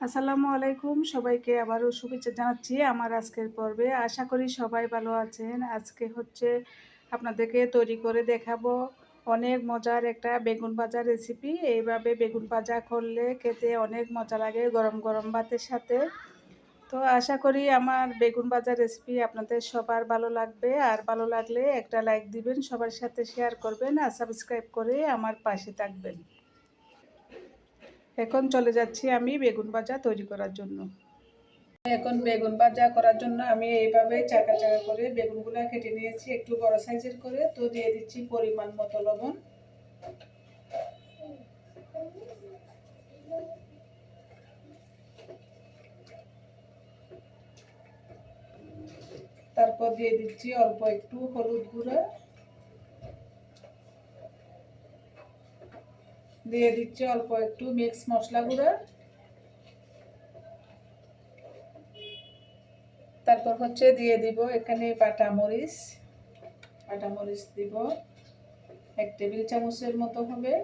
আসসালামু আলাইকুম। সবাইকে আবারও শুভেচ্ছা জানাচ্ছি আমার আজকের পর্বে। আশা করি সবাই ভালো আছেন। আজকে হচ্ছে আপনাদেরকে তৈরি করে দেখাবো অনেক মজার একটা বেগুন ভাজা রেসিপি এইভাবে বেগুন ভাজা করলে খেতে অনেক মজা লাগে গরম গরম ভাতের সাথে। তো আশা করি আমার বেগুন ভাজা রেসিপি আপনাদের সবার ভালো লাগবে। আর ভালো লাগলে একটা লাইক দিবেন, সবার সাথে শেয়ার করবেন আর সাবস্ক্রাইব করে আমার পাশে থাকবেন। এখন চলে যাচ্ছি আমি বেগুন ভাজা তৈরি করার জন্য। এখন বেগুন ভাজা করার জন্য আমি এইভাবে চাকা চাকা করে বেগুনগুলো কেটে নিয়েছি, একটু বড় সাইজের করে। তো দিয়ে দিচ্ছি পরিমাণ মতো লবণ। তারপর দিয়ে দিচ্ছি অল্প একটু হলুদ গুঁড়া। দিয়ে দিচ্ছি অল্প একটু মিক্স মশলা গুঁড়া। তারপর হচ্ছে দিয়ে দিব এখানে বাটা মরিচ। বাটা মরিচ দিব। এক টেবিল চামচের মতো হবে।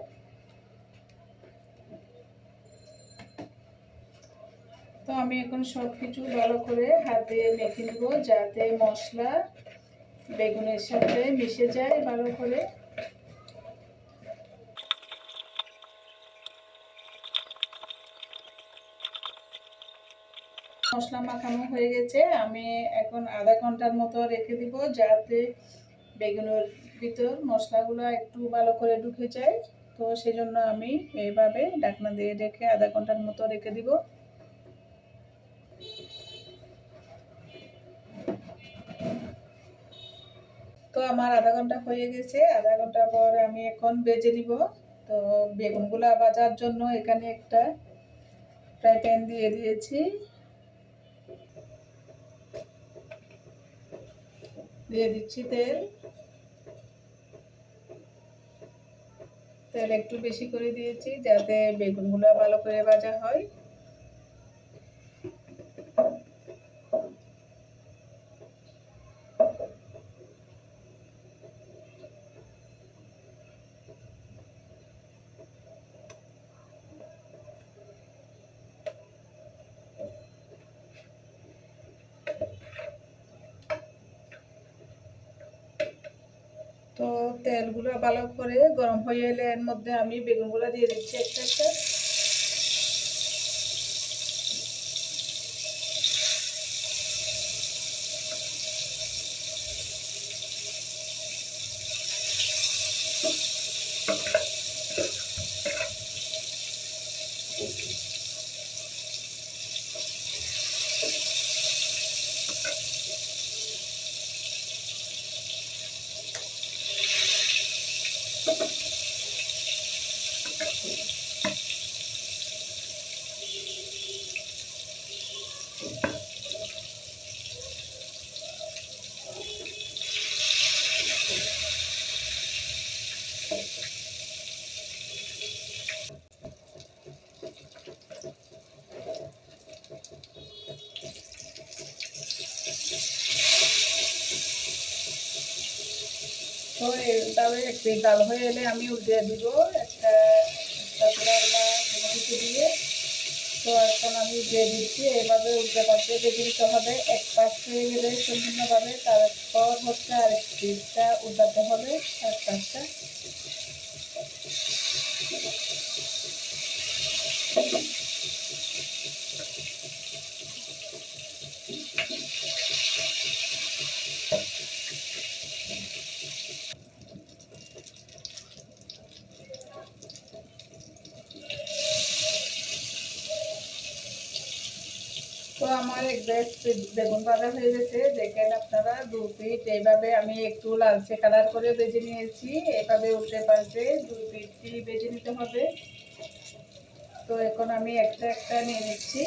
তো আমি এখন সব কিছু ভালো করে হাতে মেখে নিব যাতে মশলা বেগুনের সাথে মিশে যায় ভালো করে। মশলা মাখানো হয়ে গেছে। আমি এখন আধা ঘণ্টার মতো রেখে দিব যাতে বেগুনের ভিতর মশলাগুলো একটু ভালো করে ঢুকে যায়। তো সেজন্য আমি এইভাবে ঢাকনা দিয়ে রেখে আধা ঘণ্টার মতো রেখে দিব। তো আমার আধা ঘণ্টা হয়ে গেছে। আধা ঘণ্টা পর আমি এখন বেজে দিব তো বেগুনগুলা বাজার জন্য এখানে একটা ফ্রাই প্যান দিয়ে দিয়েছি। দিয়ে দিচ্ছি তেল। তেল একটু বেশি করে দিয়েছি যাতে বেগুনগুলো ভালো করে ভাজা হয়। তো তেলগুলো ভালো করে গরম হয়ে এলে এর মধ্যে আমি বেগুনগুলো দিয়ে দিচ্ছি একটা একটা। তো তবে একটু ডাল হয়ে এলে আমি উল্টে দিব একটা পাতলার বা তো এখন আমি দিয়ে দিচ্ছি, এভাবে উল্টে দিয়ে দিতে হবে, এক পাশ গেলে সম্পূর্ণভাবে তারপর হচ্ছে আর পিঠটা উল্টাতে হবে, এক পাশটা। আমার এক বেগুন ভাজা হয়ে গেছে। দেখেন আপনারা, দু পিঠ এইভাবে আমি একটু লালচে কালার করে বেজে নিয়েছি। এভাবে উল্টে পাল্টে দু পিঠটি বেজে নিতে হবে? তো এখন আমি একটা একটা নিয়ে নিচ্ছি।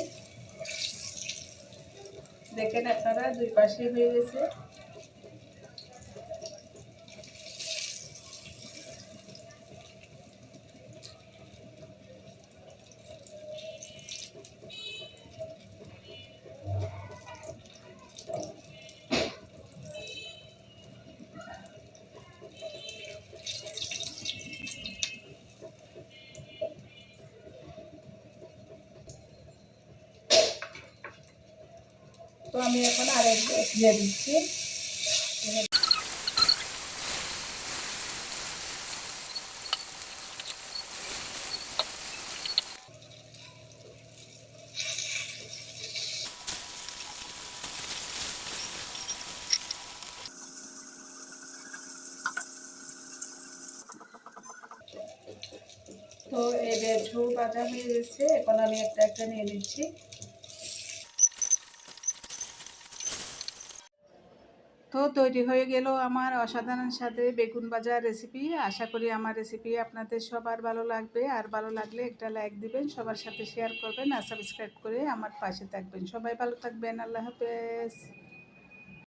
দেখেন আপনারা, দুই পাশে হয়ে গেছে। তো আমি এখন আরেক দিয়ে দিচ্ছি। তো এই বেঠু ভাজা হয়ে গেছে। এখন আমি একটা একটা নিয়ে নিচ্ছি। তো তৈরি হয়ে গেল আমার অসাধারণ সাথে বেগুন বাজার রেসিপি আশা করি আমার রেসিপি আপনাদের সবার ভালো লাগবে। আর ভালো লাগলে একটা লাইক দিবেন, সবার সাথে শেয়ার করবেন আর সাবস্ক্রাইব করে আমার পাশে থাকবেন। সবাই ভালো থাকবেন, আল্লাহ হাফেজ।